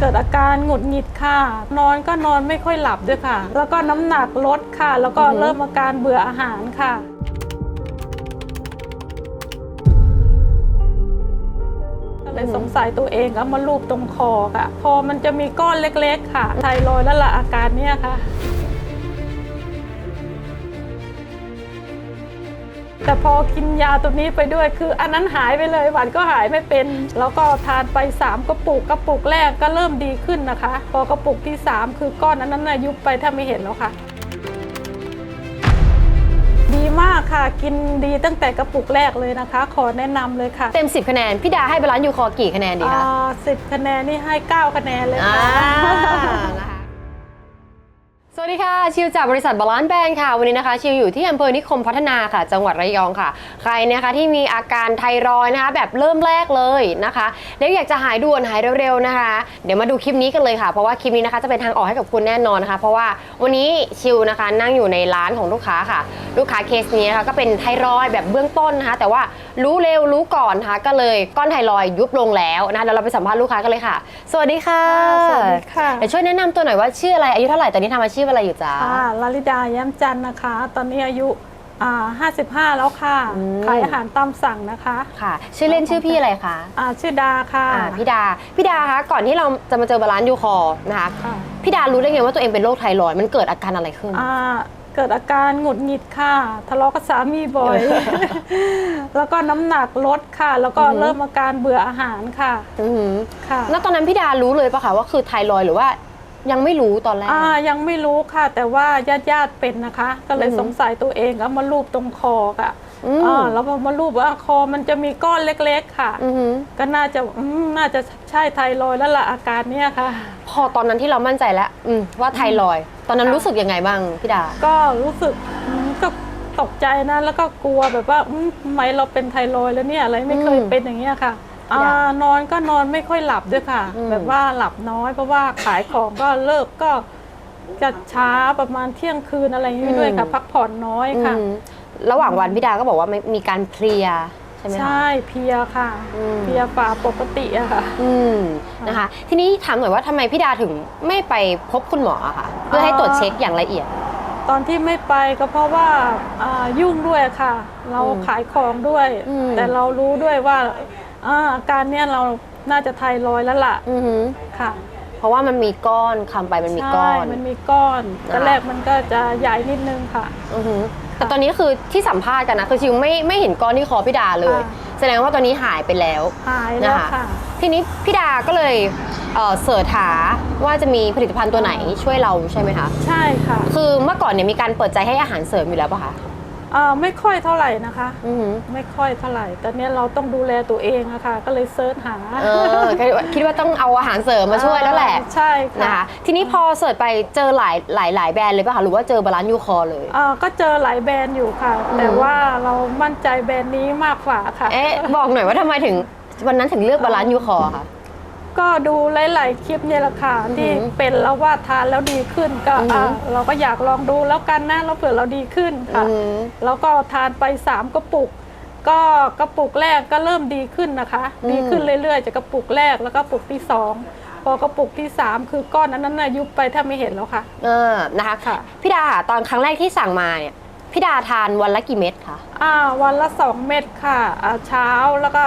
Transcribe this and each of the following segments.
เกิดอาการหงุดหงิดค่ะ นอนก็นอนไม่ค่อยหลับด้วยค่ะ แล้วก็น้ำหนักลดค่ะ แล้วก็อือฮึเริ่มอาการเบื่ออาหารค่ะ ก็เลยสงสัยตัวเองก็มาลูบตรงคอค่ะพอมันจะมีก้อนเล็กๆ ค่ะไทรอยด์แล้วล่ะอาการเนี้ยค่ะ แต่พอกินยาตัวนี้ไปด้วย คืออันนั้นหายไปเลยหวานก็หายไม่เป็น แล้วก็ทานไป3กระปุกกระปุกแรกก็เริ่มดีขึ้นนะคะ พอกระปุกที่ 3 คือก้อนอันนั้นน่ะยุบไปถ้าไม่เห็นแล้วค่ะ ดีมากค่ะกินดีตั้งแต่กระปุกแรกเลยนะคะ ขอแนะนำเลยค่ะเต็ม 10 คะแนน พี่ดาให้บาลานซ์ยูคอกี่คะแนนดีคะสิบคะแนนนี่ให้ 9 คะแนนเลยอ่าค่ะ นะคะ สวัสดีค่ะ ชิวจากบริษัทบาลานซ์แบนค่ะ วันนี้นะคะ ชิวอยู่ที่อำเภอนิคมพัฒนาค่ะ จังหวัดระยองค่ะ ใครนะคะที่มีอาการไทรอยนะคะ แบบเริ่มแรกเลยนะคะแล้วอยากจะหายด่วนหายเร็วๆนะคะ เดี๋ยวมาดูคลิปนี้กันเลยค่ะเพราะว่าคลิปนี้นะคะจะเป็นทางออกให้กับคุณแน่นอนนะคะ เพราะว่าวันนี้ชิวนะคะนั่งอยู่ในร้านของลูกค้าค่ะ ลูกค้าเคสนี้นะคะก็เป็นไทรอยด์แบบเบื้องต้นนะคะ แต่ว่ารู้เร็วรู้ก่อนนะคะก็เลยก้อนไทรอยด์ยุบลงแล้วนะคะเดี๋ยวเราไปสัมภาษณ์ลูกค้ากันเลยค่ะ สวัสดีค่ะสวัสดีค่ะเดี๋ยวช่วยแนะนำตัวหน่อยว่าชื่ออะไรอายุเท่าไหร่ตอนนี้ทำอาชีพอะไรอยู่จ๊ะค่ะลลิดาแย้มจันทร์นะคะ ตอนนี้อายุอ่า55 แล้วค่ะอืมขายอาหารตามสั่งนะคะ ค่ะ ชื่อเล่นชื่อพี่อะไรคะอ่าชื่อดาค่ะอ่าพี่ดาพี่ดาคะก่อนที่เราจะมาเจอบาลานซ์ยูคอร์นะคะ ค่ะ พี่ดารู้ได้ไงว่าตัวเองเป็นโรคไทรอยด์มันเกิดอาการอะไรขึ้น อ่า เกิดอาการหงุดหงิดค่ะ ทะเลาะกับสามีบ่อย แล้วก็น้ำหนักลดค่ะ แล้วก็อือหือเริ่มอาการเบื่ออาหารค่ะอือหือค่ะ แล้วตอนนั้นพี่ดารู้เลยปะคะว่าคือไทรอยด์หรือว่ายังไม่รู้ตอนแรก อ่ายังไม่รู้ค่ะ แต่ว่าญาติญาติๆเป็นนะคะ ก็เลยอือหือ สงสัยตัวเองก็มาลูบตรงคอค่ะ อืม อ่าแล้วพอมาลูบว่าคอมันจะมีก้อนเล็กๆค่ะ อือหือก็น่าจะอืมน่าจะใช่ไทรอยด์แล้วล่ะอาการเนี้ยค่ะ พอตอนนั้นที่เรามั่นใจแล้วอืมว่าไทรอยด์ตอนนั้นค่ะรู้สึกยังไงบ้างพี่ดา ก็รู้สึกอืมก็ตกใจนะ แล้วก็กลัวแบบว่าอืมทำไมเราเป็นไทรอยด์แล้วเนี่ยอะไรไม่เคยอืมเป็นอย่างเงี้ยค่ะอยากอ่านอนก็นอนไม่ค่อยหลับด้วยค่ะ อืม แบบว่าหลับน้อยเพราะว่าขายของก็เลิกก็จะช้าประมาณเที่ยงคืนอะไรอย่างนี้ด้วยค่ะ พักผ่อนน้อยค่ะ อืม ระหว่างวันพี่ดาก็บอกว่าไม่มีการเพลียใช่ไหมคะ ใช่เพลียค่ะ อืม เพลียฝ่าปกติอะค่ะ อืมนะคะ ทีนี้ถามหน่อยว่าทำไมพี่ดาถึงไม่ไปพบคุณหมออะคะเพื่อให้ตรวจเช็คอย่างละเอียด ตอนที่ไม่ไปก็เพราะว่าอ่ายุ่งด้วยค่ะ เราอืมขายของด้วย อืม แต่เรารู้ด้วยว่าอ่าอาการเนี้ยเราน่าจะไทรอยด์แล้วล่ะอือหือค่ะเพราะว่ามันมีก้อนคำไปมันมีก้อน ใช่มันมีก้อนนะคะตอนแรกมันก็จะใหญ่นิดนึงค่ะ อือหือ แต่ตอนนี้คือที่สัมภาษณ์กันนะคือชิวไม่ไม่เห็นก้อนที่คอพี่ดาเลยค่ะแสดงว่าตอนนี้หายไปแล้วหายแล้วนะคะค่ะทีนี้พี่ดาก็เลยเอ่อเสิร์ชหาว่าจะมีผลิตภัณฑ์ตัวไหนช่วยเราใช่ไหมคะ ใช่ค่ะ คือเมื่อก่อนเนี่ยมีการเปิดใจให้อาหารเสริมอยู่แล้วป่ะคะ อ่าไม่ค่อยเท่าไหร่นะคะ อือหือไม่ค่อยเท่าไหร่ตอนนี้เราต้องดูแลตัวเองอะค่ะ ก็เลยเซิร์ชหาเออคิดว่าคิดว่าต้องเอาอาหารเสริมมาช่วยแล้วแหละอ่าใช่นะค่ะคะทีนี้พอเสิร์ชไปเจอหลายหลายหลายแบรนด์เลยป่ะคะหรือว่าเจอบาลานซ์ยูคอเลยอ่าก็เจอหลายแบรนด์อยู่ค่ะ อืม แต่ว่าเรามั่นใจแบรนด์นี้มากกว่าค่ะ เอ๊ะบอกหน่อยว่าทำไมถึงวันนั้นถึงเลือกบาลานซ์ยูคอค่ะ ก็ดูหลายๆคลิปเนี่ยแหละค่ะอือหือที่เป็นแล้วว่าทานแล้วดีขึ้นก็อือหืออ่าเราก็อยากลองดูแล้วกันนะแล้วเผื่อเราดีขึ้นค่ะอืมแล้วก็ทานไป3กระปุก ก็กระปุกแรกก็เริ่มดีขึ้นนะคะอืมดีขึ้นเรื่อยๆจากกระปุกแรกแล้วก็กระปุกที่2พอกระปุกที่3คือก้อนอันนั้นน่ะยุบไปถ้าไม่เห็นแล้วค่ะเออนะคะค่ะพี่ดาค่ะตอนครั้งแรกที่สั่งมาเนี่ยพี่ดาทานวันละกี่เม็ดคะอ่าวันละ2เม็ดค่ะอ่าเช้าแล้วก็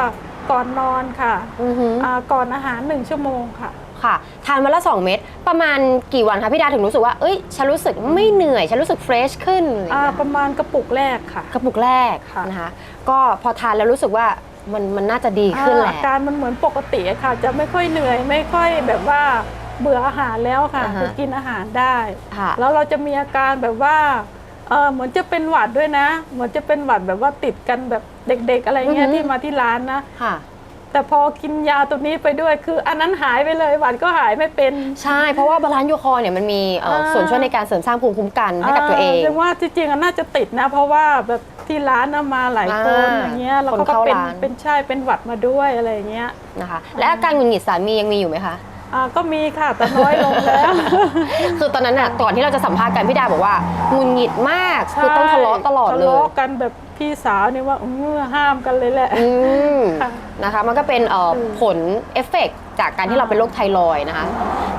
ก่อนนอนค่ะอือหืออ่าก่อนอาหาร1ชั่วโมงค่ะ ค่ะ ทานวันละ 2 เม็ดประมาณกี่วันคะพี่ดาถึงรู้สึกว่า เอ้ย ฉันรู้สึกไม่เหนื่อย ฉันรู้สึกเฟรชขึ้นอะไรอย่างอ่าเงี้ยประมาณกระปุกแรกค่ะ กระปุกแรกค่ะ นะคะ ก็พอทานแล้วรู้สึกว่ามันมันน่าจะดีขึ้นแหอาละการมันเหมือนปกติอะค่ะ จะไม่ค่อยเหนื่อยไม่ค่อยแบบว่าเบื่ออาหารแล้วค่ะอ่าฮะ คือกินอาหารได้ ค่ะ แล้วเราจะมีอาการแบบว่า เออเหมือนจะเป็นหวัดด้วยนะ เหมือนจะเป็นหวัดแบบว่าติดกันแบบเด็ก ๆ อะไรเงี้ยที่มาที่ร้านนะ ค่ะ แต่พอกินยาตัวนี้ไปด้วยคือ อันนั้นหายไปเลยหวัดก็หายไม่เป็น ใช่ เพราะว่าบาลานซ์ยูคอเนี่ยมันมีเอ่ออาส่วนช่วยในการเสริมสร้างภูมิคุ้มกันให้กับตัวเองาว่าที่จริงอะน่าจะติดนะ เพราะว่าแบบที่ร้านนะมาหลายคนอ่าอย่างเงี้ยแล้วคนเขาก็เข้าเป็นร้าน เป็นใช่เป็นหวัดมาด้วยอะไรอย่างเงี้ย นะคะ และอาการหงุดหงิดสามียังมีอยู่ไหมคะ อ่าก็มีค่ะแต่น้อยลงแล้ว คือตอนนั้นน่ะก่อนที่เราจะสัมภาษณ์กันพี่ดาบอกว่าหงุดหงิดมาก คือต้องทะเลาะตลอดเลทะย เลาะกันแบบ พพี่สาวเนี่ยว่าเออห้ามกันเลยแหละ อืมค่ะนะคะมันก็เป็นเอ่ออมผลเอฟเฟกต์จากการที่เราเป็นโรคไทรอยด์นะคะ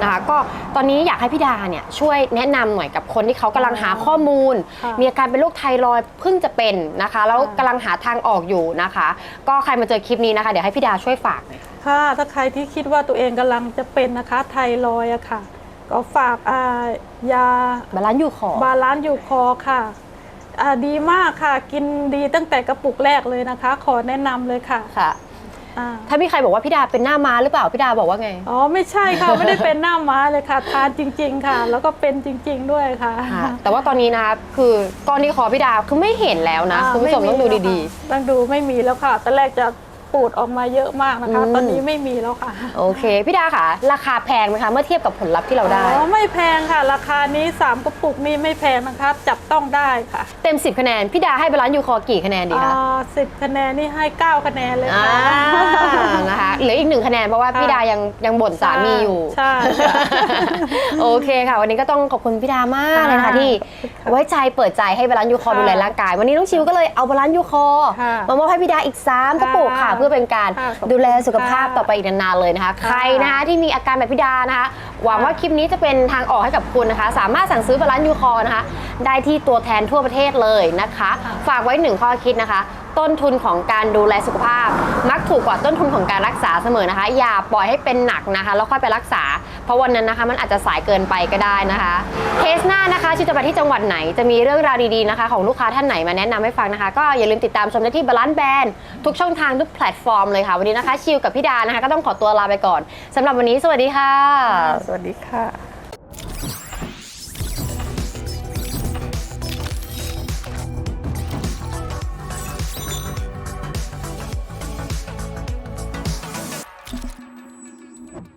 นะคะ ก็ตอนนี้อยากให้พี่ดาเนี่ยช่วยแนะนำหน่อยกับคนที่เขากำลังหาข้อมูล ค่ะมีอาการเป็นโรคไทรอยด์เพิ่งจะเป็นนะคะ แล้วกำลังหาทางออกอยู่นะคะ ก็ใครมาเจอคลิปนี้นะคะ เดี๋ยวให้พี่ดาช่วยฝากหน่อยค่ะ ค่ะถ้าใครที่คิดว่าตัวเองกำลังจะเป็นนะคะไทรอยด์อะค่ะ ก็ฝากอ่ายาบาลานซ์อยู่ขอบาลานซ์อยู่คอค่ะอ่า ดีมากค่ะ กินดีตั้งแต่กระปุกแรกเลยนะคะ ขอแนะนำเลยค่ะค่ะ อ่าถ้ามีใครบอกว่าพี่ดาเป็นหน้าม้าหรือเปล่าพี่ดาบอกว่าไงอ๋อไม่ใช่ค่ะ ไม่ได้เป็นหน้าม้าเลยค่ะ ทานจริง ๆค่ะ แล้วก็เป็นจริง ๆ ด้วยค่ะค่ะแต่ว่าตอนนี้นะคะคือก้อนที่คอพี่ดาคือไม่เห็นแล้วนะอ่าคุณผู้ชมต้องดูดีไแล้วค่ะต้องดูไม่มีแล้วค่ะตอนแรกจะ ปูดออกมาเยอะมากนะคะ อืม ตอนนี้ไม่มีแล้วค่ะๆโอเค พี่ดาค่ะ ราคาแพงไหมคะ เมื่อเทียบกับผลลัพธ์ที่เราได้ อ๋อไม่แพงค่ะ ราคานี้3กระปุกนี้ไม่แพงนะคะ จับต้องได้ค่ะเต็ม 10 คะแนน พี่ดาให้บาลานซ์ยูคอกี่คะแนนดีคะสิบคะแนนนี่ให้9คะแนนเลยอ่าค่ะ นะคะเหลืออีกหนึ่งคะแนนเพราะว่าพี่ดายังยังบ่นสามีอยู่ใช่ค่ะโอเคค่ะ วันนี้ก็ต้องขอบคุณพี่ดามากเลยนะคะค่ะที่ค่ะไว้ใจเปิดใจให้บาลานซ์ยูคอค่ะดูแลร่างกาย วันนี้น้องชิวก็เลยเอาบาลานซ์ยูคอค่ะ มามอบให้พี่ดาอีก3กระปุกค่ะค่ะเพื่อเป็นการค่ะขอบคุณดูแลสุขภาพค่ะต่อไปอีกนานๆเลยนะคะค่ะใครนะคะที่มีอาการแบบพี่ดานะคะ หวังว่าคลิปนี้จะเป็นทางออกให้กับคุณนะคะ สามารถสั่งซื้อบาลานซ์ยูคอนะคะ ได้ที่ตัวแทนทั่วประเทศเลยนะคะฝากไว้หนึ่งข้อคิดนะคะ ต้นทุนของการดูแลสุขภาพ มักถูกกว่าต้นทุนของการรักษาเสมอนะคะ อย่าปล่อยให้เป็นหนักนะคะ แล้วค่อยไปรักษาเพ ราะวันนั้นนะคะมันอาจจะสายเกินไปก็ได้นะคะเคสหน้านะคะชิวจะไปที่จังหวัดไหนจะมีเรื่องราวดีๆนะคะ ของลูกค้าท่านไหนมาแนะนำให้ฟังนะคะ ก็อย่าลืมติดตามชมได้ที่บาลานซ์แบนทุกช่องทางทุกแพลตฟอร์มเลยค่ะ วันนี้นะคะชิวกับพี่ดานะคะ ก็ต้องขอตัวลาไปก่อนสำหรับวันนี้สวัสดีค่ะ สวัสดีค่ะ